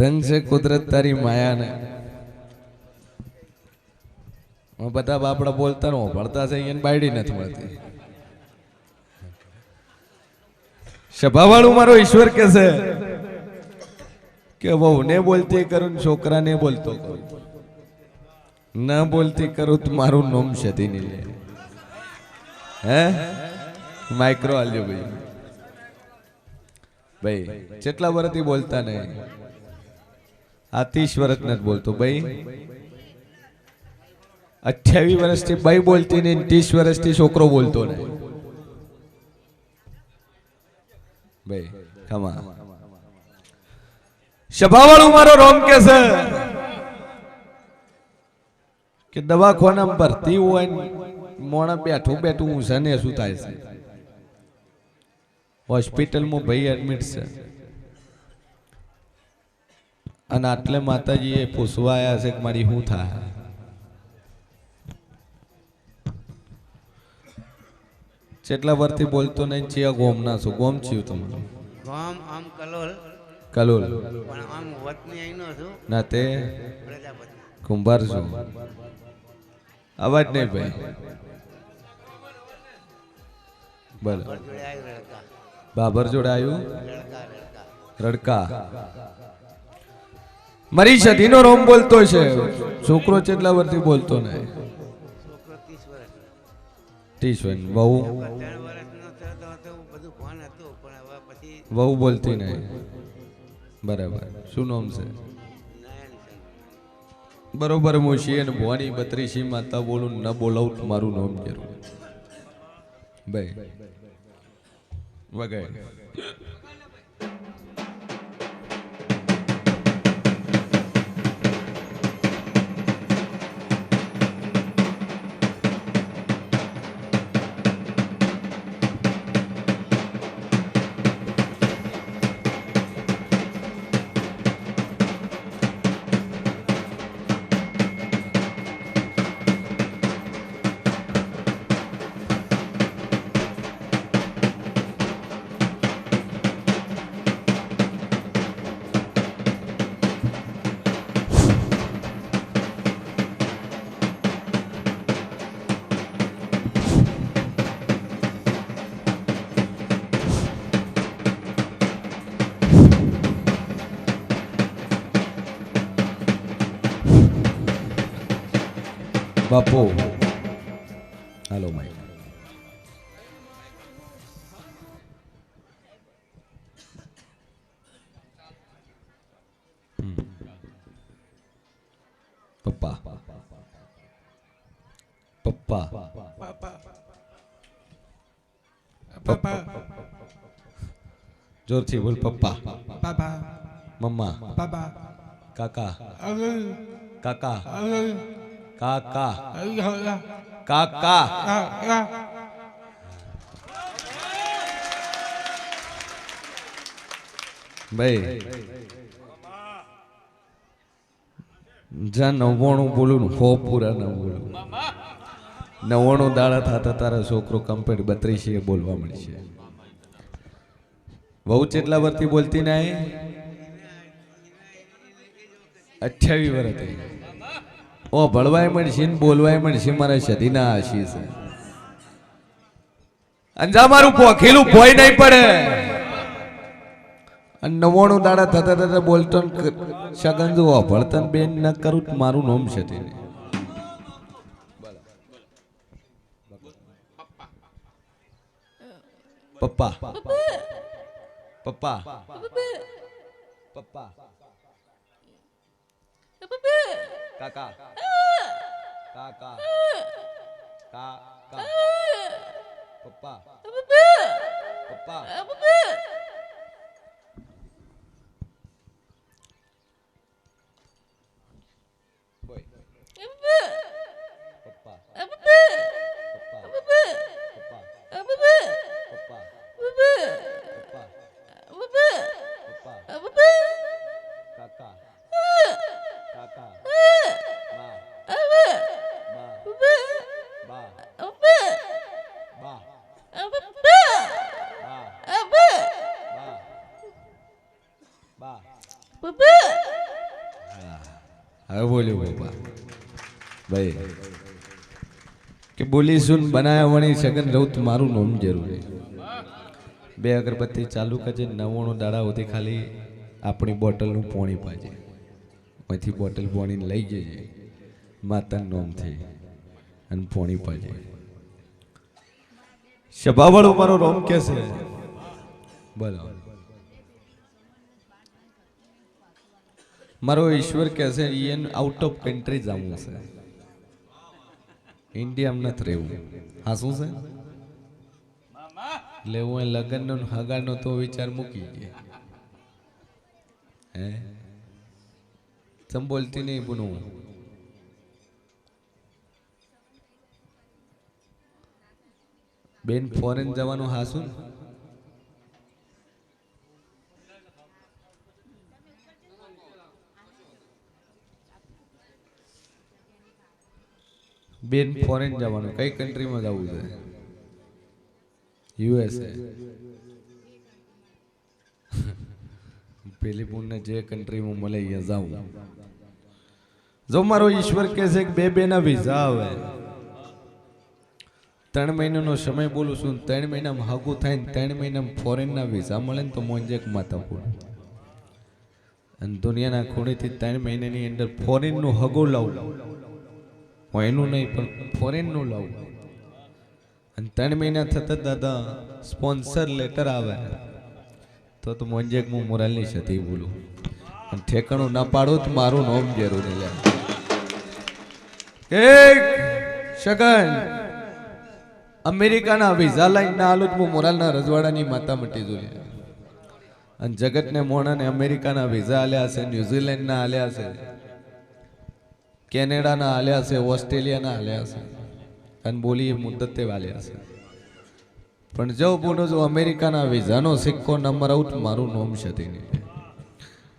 ધન છે કુદરત તારી માયાને. હું બધા બાપડા બોલતા નો ભણતા છે એને બાયડી નથી મળતી. સભાવાળું મારો ઈશ્વર કે છે કે વહુ ને બોલતી કરું છોકરા ને બોલતો કરું. ના બોલતી કરું તો મારું નોમ છે નહીં લે. હે? માઇક્રો આલ્યો ભાઈ. ભાઈ જેટલા વર્ષથી બોલતા નહીં. આ ત્રીસ વર્ષ નથી બોલતો. ભાઈ અઠ્યાવીસ વર્ષથી ભાઈ બોલતી નહીં, ત્રીસ વર્ષથી છોકરો બોલતો નહીં. ભાઈ ખમા સભાવાળું મારો રોમ કે છે? કે દવાખાના ભરતી હોય ને મોણા બેઠું બેઠું ઊંઝા ને શું થાય છે. હોસ્પિટલમાં ભાઈ એડમિટ છે. અને આટલે માતાજીએ પૂછવા આવ્યા છે કે મારી શું થાય? કેટલા વર્ષથી બોલતો નહીં છે ગોમ ના છું. ગોમ છું તમારું? ગોમ આમ કલોલ. કલોલ. પણ આમ વતની આઈનો છું. ના તે કુંભાર છું. અવાજ નહીં ભાઈ. બોલો. બાબર જોડે આવ્યું રડકા. મારી સધીનો રોમ બોલતો છે. છોકરો કેટલા વર્ષથી બોલતો નહીં. ત્રીસ વર્ષ. ત્રીસ વહુ બોલતી નહીં. બરાબર. શું નામ છે? બરોબર, હું અને ભવાની બત્રીસી માતા બોલું, ન બોલાવું મારું નામ જરૂર ભાઈ, વગાડ. બાપુ. હાલો માઈ. પપ્પા. પપ્પા. Papa, જોરથી બોલ પપ્પા. papa, મમ્મા. papa, કાકા. કાકા. કાકા. કાકા. ભાઈ. જા નવ્વાણું બોલું ને હો પૂરા ન બોલું નવ્વાણું દાડા થતા તારા છોકરો કમ્પ્લીટ એ બોલવા મળશે. બહુ કેટલા વર્ષથી બોલતી ના અઠ્યાવીસ વર્ષથી ઓ, ભળવાય મળશે ને બોલવાય મળશે, મારા સદીના આશીષ અંજા મારું પોખેલું ભોય નહીં પડે. અને નવ્વાણું દાડા થતા થતા બોલતો સગન જો ભળતન બેન ન કરું મારું નોમ છે તે. પપ્પા. પપ્પા. પપ્પા. કાકા કાકા કાકા પપ્પા પપ્પા બોય પપ્પા પપ્પા પપ્પા પપ્પા પપ્પા પપ્પા કાકા કાકા બા બા બા બા બા બા બા હવે બોલ્યું, બાપા. ભાઈ, કે બોલી સુન, બનાયા વણી સગન રહું મારું નોમ જરૂરી. બે અગરબત્તી ચાલુ કરજે નવ્વાણું દાડા સુધી ખાલી આપણી બોટલનું પોણી પાજે. અહીંથી બોટલ પોણીને લઈ જજે. માતાનું નોમ થઈ અને પોણી પાજે. સભાવાળો મારો રોમ કહેશે બોલો. મારો ઈશ્વર કહે છે ઈયન આઉટ ઓફ કન્ટ્રી જવું છે. ઇન્ડિયામાં નથી રહેવું. હા, શું છે? એટલે હું લગ્નનો હગાડનો તો વિચાર મૂકી ગયા. હે? તમ બોલતી નહીં બનવું બેન ફોરેન જવાનું હાસું? ને? બેન ફોરેન જવાનું, કઈ કન્ટ્રીમાં જવું છે? યુએસએ પેલી પૂનને જે કન્ટ્રીમાં મળે અહીંયા જાઉં. જો મારો ઈશ્વર કહે છે કે બે બે ના વિઝા આવે. ત્રણ મહિનાનો સમય બોલું છું, ત્રણ મહિનામાં હગું થાય ને ત્રણ મહિનામાં ફોરેનના વિઝા મળે ને તો મોંજે માતા પૂરું અને દુનિયાના ખૂણેથી ત્રણ મહિનાની અંદર ફોરેનનું હગું લાવું. હું એનું નહીં, પણ ફોરેનનું લાવું. અને ત્રણ મહિના થતા દાદા સ્પોન્સર લેટર આવે. તો તો મોંજેક હું મોરાલની છતી બોલું. અને ઠેકાણું ના પાડું તો મારું નોમ જરૂર લે. એક શગન અમેરિકાના વિઝા લાઈન ના આલું હું મોરાલના રજવાડાની માતા મટી જોઈએ અને જગતને મોણાને અમેરિકાના વિઝા આલ્યા છે, ન્યુઝીલેન્ડના આલ્યા છે. કેનેડાના હાલ્યા છે ઓસ્ટ્રેલિયાના હાલ્યા છે અને બોલી એ મુદ્દતે વાલ્યા છે પણ જો બોલો, જો અમેરિકાના વિઝાનો સિક્કો નંબર આઉટ મારું નોમ છે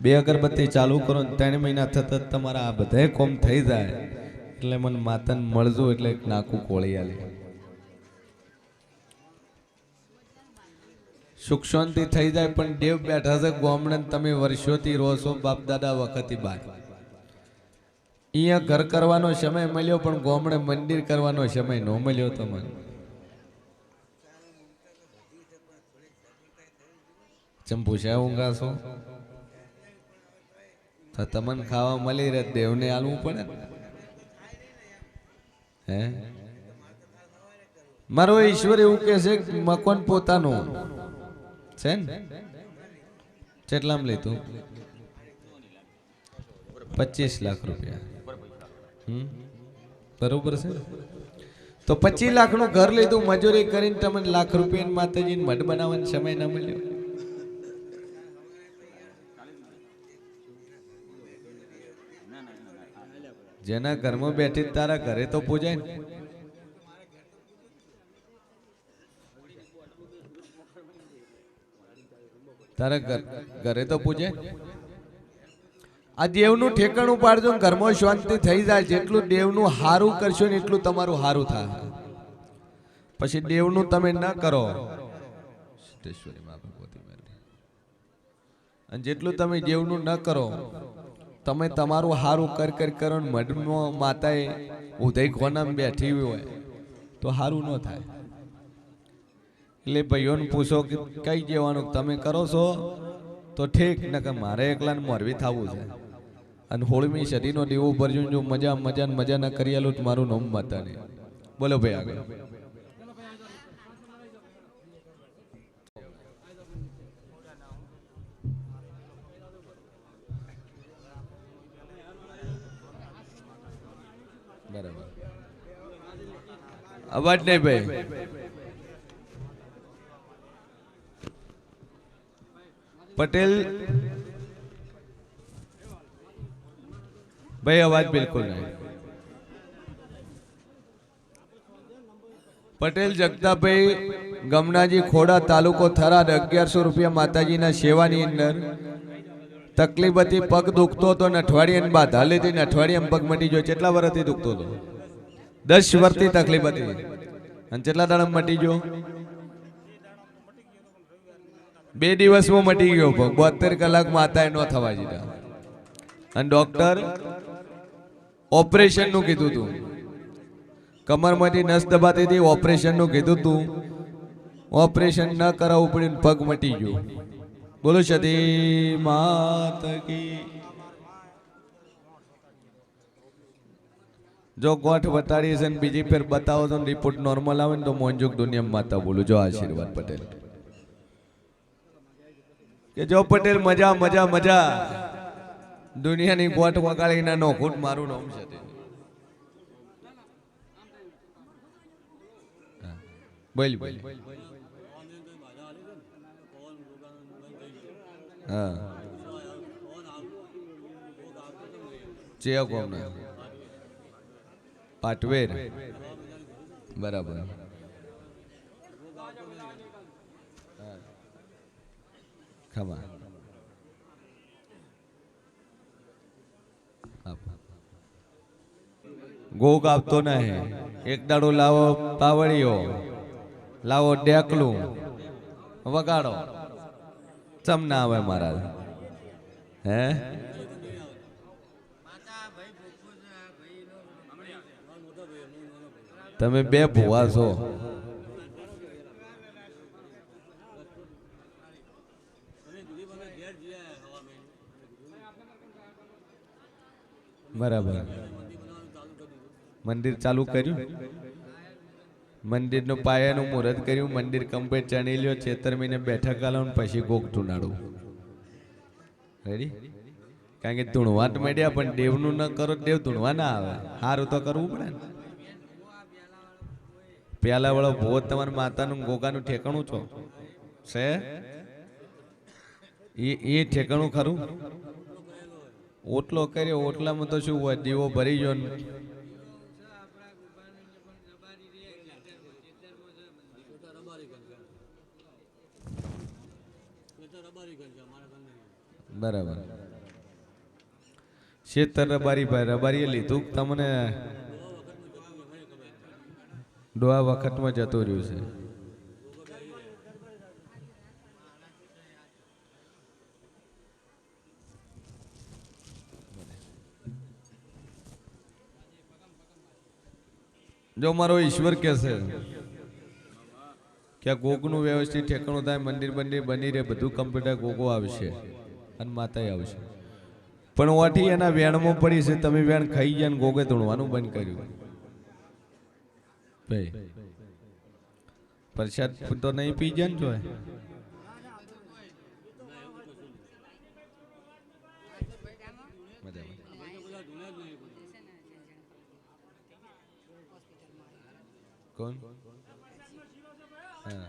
બે અગરબત્તી ચાલુ કરો ને ત્રણ મહિના થતા તમારા આ બધા કોમ થઈ જાય. એટલે મને માતન મળજો, એટલે નાકું કોળી આલે. સુખ શાંતિ થઈ જાય, પણ દેવ બેઠા છે ગોમડે તમે વર્ષોથી છો, બાપ દાદા વખતથી બાર અહીંયા ઘર કરવાનો સમય મળ્યો, પણ ગોમડે મંદિર કરવાનો સમય ન મળ્યો તમને. ચમ પૂછ્યા ઊંઘા છો તો તમને ખાવા મળી રહે, દેવને આલવું પડે? હે? મારો ઈશ્વર એવું કહે છે કે પોતાનું. છે ને? કેટલામ લીધું? પચીસ લાખ રૂપિયા? બરોબર છે? તો પચીસ લાખનું ઘર લીધું, મજૂરી કરીને તમને લાખ રૂપિયા માતાજીને મઢ બનાવવાનો સમય ના મળ્યો. જેના ઘરમાં બેઠી તારા ઘરે તો પૂજાય ને. તારા ઘર- તો પૂજે આ દેવનું ઠેકાણું પાડજો ને ઘરમાં શાંતિ થઈ જાય. જેટલું દેવનું હારું કરશો ને એટલું તમારું હારું થાય. પછી દેવનું તમે ન કરો. અને જેટલું તમે દેવનું ન કરો, તમે તમારું હારું કર કર કરો ને મઢમાં માતાએ ઉદય ખોનામાં બેઠી હોય તો હારું ન થાય. એટલે ભાઈઓને પૂછો કે કઈ જવાનું તમે કરો છો? તો ઠીક ને કે મારે એકલાને મોરવી થવું છે. અને હોળમી સદીનો દીવો ભરજો જો મજા મજા મજા ના કરી આલું મારું નામ માતા નહીં બોલો ભાઈ આગળ. અવાજ નહીં ભાઈ. પટેલ ભાઈ અવાજ બિલકુલ નહીં પટેલ જગતાભાઈ ગમનાજી ખોડા તાલુકો થરાદ અગિયારસો રૂપિયા માતાજીના સેવાની અંદર તકલીફ હતી, પગ દુખતો હતો ને અઠવાડિયાની બાદ હાલેથી હતી ને પગ મટી ગયો. કેટલા વર્ષથી દુખતો હતો? દસ વર્ષથી તકલીફ હતી. અને કેટલા દાડા મટી ગયો? બે દિવસમાં મટી ગયો પગ. બોતેર કલાક માતાએ ન થવા દીધા. અને ડોક્ટર ઓપરેશનનું કીધું તું. કમરમાંથી નસ દબાતી હતી ઓપરેશનનું કીધું તું. ઓપરેશન ન કરાવવું પડ્યું પગ મટી ગયું. બોલો સતી જો ગોઠ વટાડી છે ને બીજી ફેર બતાવો તો રિપોર્ટ નોર્મલ આવે ને તો મોંજુક દુનિયા માતા બોલું. જો આશીર્વાદ પટેલ. કે જો પટેલ મજા મજા મજા. દુનિયાની ગોઠ વગાડીને નોખુટ મારું નામ છે. બોલ બોલ. હા. ચેયા કોમના પાટવેર. બરાબર. હા. ખમા આપ. ગોગ આપતો નહીં. એક દાડો લાવો પાવડીઓ લાવો ડેકલું. વગાડો. ચમ ના આવે મહારાજ હે? તમે બે ભુવા છો. બરાબર. મંદિર ચાલુ કર્યું? મંદિરનું પાયાનું મુહૂર્ત કર્યું, મંદિર કમ્પ્લીટ ચણી લ્યો મહિને બેઠક આલો પછી ગોક ટુનાડું રેડી કારણ કે ધૂણવા તો મળ્યા, પણ દેવનું ન કરો દેવ ધૂણવા ના આવે. સારું તો કરવું પડે ને. પેલા વાળો ભોજ તમારા માતાનું ગોગાનું ઠેકાણું છો? છે? એ એ ઠેકાણું ખરું? ઓટલો કર્યો, ઓટલામાં તો શું હોય, દીવો ભરી ગયો ને બરાબર. શેતર રબારી ભાઈ રબારીએ લીધું તમને ડોવા વખતમાં જતું રહ્યું છે. જો મારો ઈશ્વર કે છે કે ગોગનું વ્યવસ્થિત ઠેકાણું થાય, મંદિર બંદિર બની રહે, બધું કમ્પ્યુટર ગોગો આવશે. અને માતાએ આવશે. પણ ઓઠી એના વેણમાં પડી છે, તમે વેણ ખાઈ ગયા ને ગોગે ધૂણવાનું બંધ કર્યું. ભાઈ. પ્રસાદ તો નહીં પી જાય ને જોય કોણ હા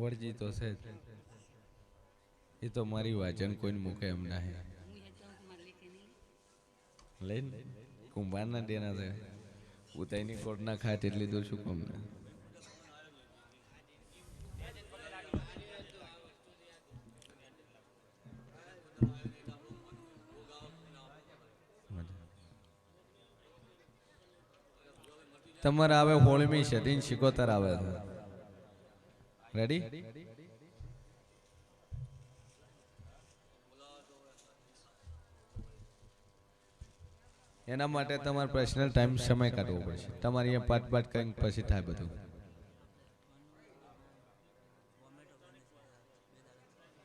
વળજી તો છે. એ તો મારી વાચન કોઈને મૂકે એમ ના લઈને કુંભારના દેના છે. ઉતાઈની કોટ ના ખાય તેટલી દૂર શું કમ તમારે આવે હોળમી સદીન શિકોતર આવે છે. રેડી એના માટે તમારે પર્સનલ ટાઈમ સમય કાઢવો પડશે. તમારે અહીંયા પાટ પાટ કંઈક પછી થાય બધું.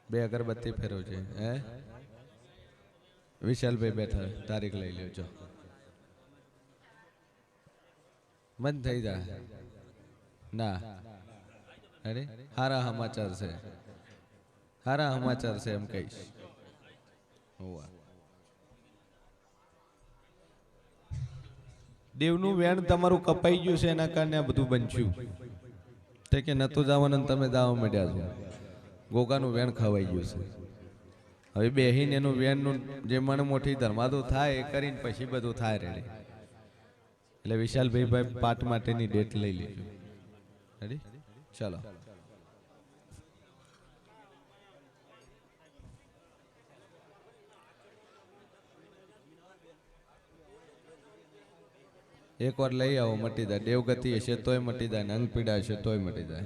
બે અગરબત્તી ફેરવજે હે? વિશાલભાઈ બેઠા, તારીખ લઈ લેજો બંધ થઈ જાય ના. અરે, હારા સમાચાર છે. હારા સમાચાર છે એમ કહીશ. હોવા. દેવનું વેણ તમારું કપાઈ ગયું છે એના કારણે આ બધું બનશું. તે કે નતું જવાનું તમે દાવા માંડ્યા છો. ગોગાનું વેણ ખવાઈ ગયું છે. હવે બેહીને એનું વેણનું જે મન મોટી ધર્માદો થાય એ કરીને પછી બધું થાય રેડી. એટલે વિશાલભાઈ ભાઈ પાઠ માટેની ડેટ લઈ લેજો. રેડી ચાલો. એક વાર લઈ આવો, મટી જાય. દેવગતિ હશે તોય મટી જાય ને અંગ પીડા હશે તોય મટી જાય.